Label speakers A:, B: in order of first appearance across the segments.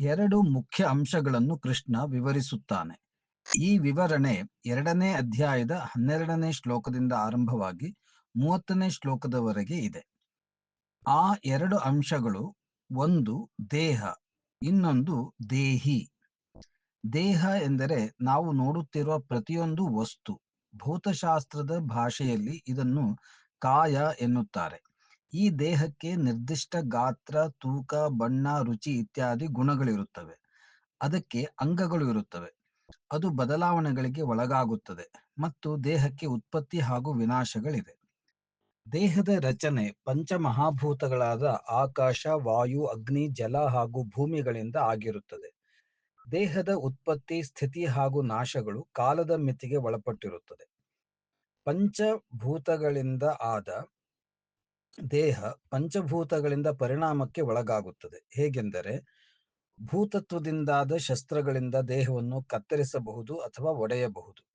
A: ಎರಡು ಮುಖ್ಯ ಅಂಶಗಳನ್ನು ಕೃಷ್ಣ ವಿವರಿಸುತ್ತಾನೆ. ಈ ವಿವರಣೆ ಎರಡನೇ ಅಧ್ಯಾಯದ ಹನ್ನೆರಡನೇ ಶ್ಲೋಕದಿಂದ ಆರಂಭವಾಗಿ ಮೂವತ್ತನೇ ಶ್ಲೋಕದವರೆಗೆ ಇದೆ. ಆ ಎರಡು ಅಂಶಗಳು ಒಂದು ದೇಹ, ಇನ್ನೊಂದು ದೇಹಿ. ದೇಹ ಎಂದರೆ ನಾವು ನೋಡುತ್ತಿರುವ ಪ್ರತಿಯೊಂದು ವಸ್ತು. ಭೌತಶಾಸ್ತ್ರದ ಭಾಷೆಯಲ್ಲಿ ಇದನ್ನು ಕಾಯ ಎನ್ನುತ್ತಾರೆ. ಈ ದೇಹಕ್ಕೆ ನಿರ್ದಿಷ್ಟ ಗಾತ್ರ, ತೂಕ, ಬಣ್ಣ, ರುಚಿ ಇತ್ಯಾದಿ ಗುಣಗಳಿರುತ್ತವೆ. ಅದಕ್ಕೆ ಅಂಗಗಳು ಇರುತ್ತವೆ. ಅದು ಬದಲಾವಣೆಗಳಿಗೆ ಒಳಗಾಗುತ್ತದೆ ಮತ್ತು ದೇಹಕ್ಕೆ ಉತ್ಪತ್ತಿ ಹಾಗೂ ವಿನಾಶಗಳಿವೆ. ದೇಹದ ರಚನೆ ಪಂಚಮಹಾಭೂತಗಳಾದ ಆಕಾಶ, ವಾಯು, ಅಗ್ನಿ, ಜಲ ಹಾಗೂ ಭೂಮಿಗಳಿಂದ ಆಗಿರುತ್ತದೆ. ದೇಹದ ಉತ್ಪತ್ತಿ, ಸ್ಥಿತಿ ಹಾಗೂ ನಾಶಗಳು ಕಾಲದ ಮಿತಿಗೆ ಒಳಪಟ್ಟಿರುತ್ತದೆ. ಪಂಚಭೂತಗಳಿಂದ ಆದ ದೇಹ ಪಂಚಭೂತಗಳಿಂದ ಪರಿಣಾಮಕ್ಕೆ ಒಳಗಾಗುತ್ತದೆ. ಹೇಗೆಂದರೆ, ಭೂತತ್ವದಿಂದಾದ ಶಸ್ತ್ರಗಳಿಂದ ದೇಹವನ್ನು ಕತ್ತರಿಸಬಹುದು ಅಥವಾ ಒಡೆಯಬಹುದು.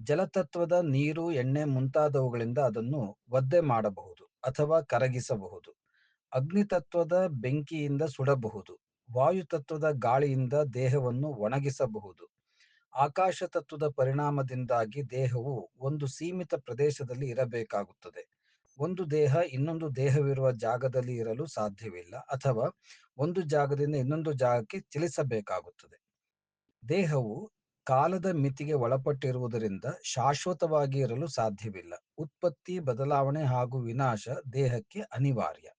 A: ಜಲತತ್ವದ ನೀರು, ಎಣ್ಣೆ ಮುಂತಾದವುಗಳಿಂದ ಅದನ್ನು ಒದ್ದೆ ಮಾಡಬಹುದು ಅಥವಾ ಕರಗಿಸಬಹುದು. ಅಗ್ನಿತತ್ವದ ಬೆಂಕಿಯಿಂದ ಸುಡಬಹುದು. ವಾಯುತತ್ವದ ಗಾಳಿಯಿಂದ ದೇಹವನ್ನು ಒಣಗಿಸಬಹುದು. ಆಕಾಶ ತತ್ವದ ಪರಿಣಾಮದಿಂದಾಗಿ ದೇಹವು ಒಂದು ಸೀಮಿತ ಪ್ರದೇಶದಲ್ಲಿ ಇರಬೇಕಾಗುತ್ತದೆ. ಒಂದು ದೇಹ ಇನ್ನೊಂದು ದೇಹವಿರುವ ಜಾಗದಲ್ಲಿ ಇರಲು ಸಾಧ್ಯವಿಲ್ಲ ಅಥವಾ ಒಂದು ಜಾಗದಿಂದ ಇನ್ನೊಂದು ಜಾಗಕ್ಕೆ ಚಲಿಸಬೇಕಾಗುತ್ತದೆ. ದೇಹವು ಕಾಲದ ಮಿತಿಗೆ ಒಳಪಟ್ಟಿರುವುದರಿಂದ ಶಾಶ್ವತವಾಗಿ ಇರಲು ಸಾಧ್ಯವಿಲ್ಲ. ಉತ್ಪತ್ತಿ, ಬದಲಾವಣೆ ಹಾಗೂ ವಿನಾಶ ದೇಹಕ್ಕೆ ಅನಿವಾರ್ಯ.